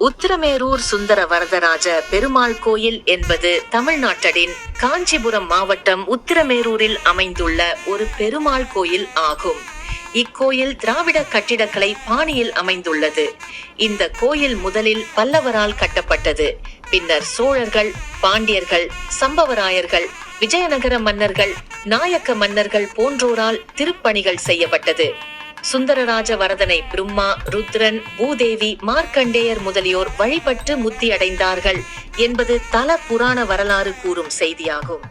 உத்திரமேரூர் சுந்தர வரதராஜ பெருமாள் கோயில் என்பது தமிழ்நாட்டின் காஞ்சிபுரம் மாவட்டம் உத்திரமேரூரில் அமைந்துள்ள ஒரு பெருமாள் கோயில் ஆகும். இக்கோயில் திராவிட கட்டிடக்கலை பாணியில் அமைந்துள்ளது. இந்த கோயில் முதலில் பல்லவரால் கட்டப்பட்டது. பின்னர் சோழர்கள் பாண்டியர்கள் சம்பவராயர்கள் விஜயநகர மன்னர்கள் நாயக்க மன்னர்கள் போன்றோரால் திருப்பணிகள் செய்யப்பட்டது. சுந்தரராஜ வரதனை பிரம்மா ருத்ரன் பூதேவி மார்க்கண்டேயர் முதலியோர் வழிபட்டு முத்தி அடைந்தார்கள் என்பது தல புராண வரலாறு கூறும் செய்தியாகும்.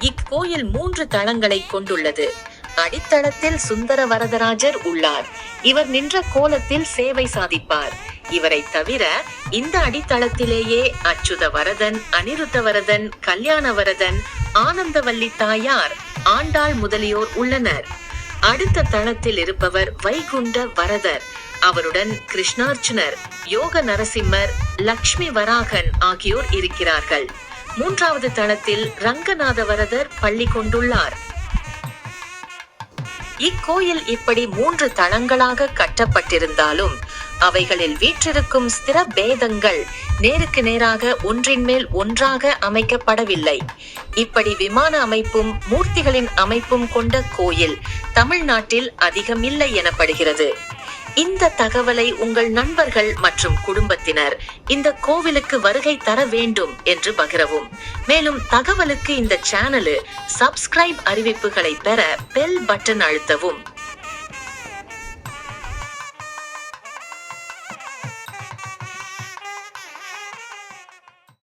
இக்கோயில் மூன்று தளங்களை கொண்டுள்ளது. அடித்தளத்தில் சுந்தர வரதராஜர் உள்ளார். இவர் நின்ற கோலத்தில் சேவை சாதிப்பார். இவரை தவிர இந்த அடித்தளத்திலேயே அச்சுத வரதன் அனிருத்த வரதன் கல்யாண வரதன் ஆனந்தவல்லி தாயார் ஆண்டாள் முதலியோர் உள்ளனர். அடுத்த தளத்தில் இருப்பவர் வைகுண்ட வரதர். அவருடன் கிருஷ்ணார்ச்சுனர் யோக நரசிம்மர் லக்ஷ்மி வராகன் ஆகியோர் இருக்கிறார்கள். மூன்றாவது தளத்தில் ரங்கநாத வரதர் பள்ளி கொண்டுள்ளார். இக்கோயில் இப்படி மூன்று தளங்களாக கட்டப்பட்டிருந்தாலும் அவைகளில் வீற்றிருக்கும் ஸ்திர பேதங்கள் நேருக்கு நேராக ஒன்றின் மேல் ஒன்றாக அமைக்கப்படவில்லை. இப்படி விமான அமைப்பும் மூர்த்திகளின் அமைப்பும் கொண்ட கோயில் தமிழ்நாட்டில் அதிகமில்லை எனப்படுகிறது. இந்த தகவலை உங்கள் நண்பர்கள் மற்றும் குடும்பத்தினர் இந்த கோவிலுக்கு வருகை தர வேண்டும் என்று பகிரவும். மேலும் தகவலுக்கு இந்த சேனலு சப்ஸ்கிரைப் அறிவிப்புகளை பெற பெல் பட்டன் அழுத்தவும்.